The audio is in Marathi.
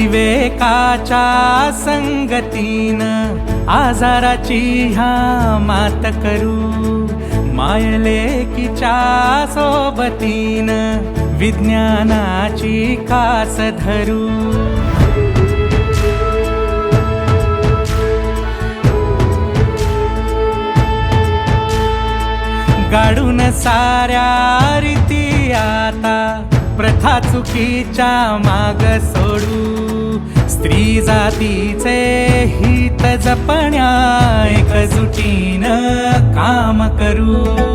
विवेकाच्या संगतीन आजाराची ह्या मात करू. मायलेकीच्या सोबतीन विज्ञानाची कास धरू. गाडून साऱ्या रीती आता प्रथा चुकीच्या माग सोडू. स्त्री जातीचे हित जपण्या एकजुटीनं काम करू.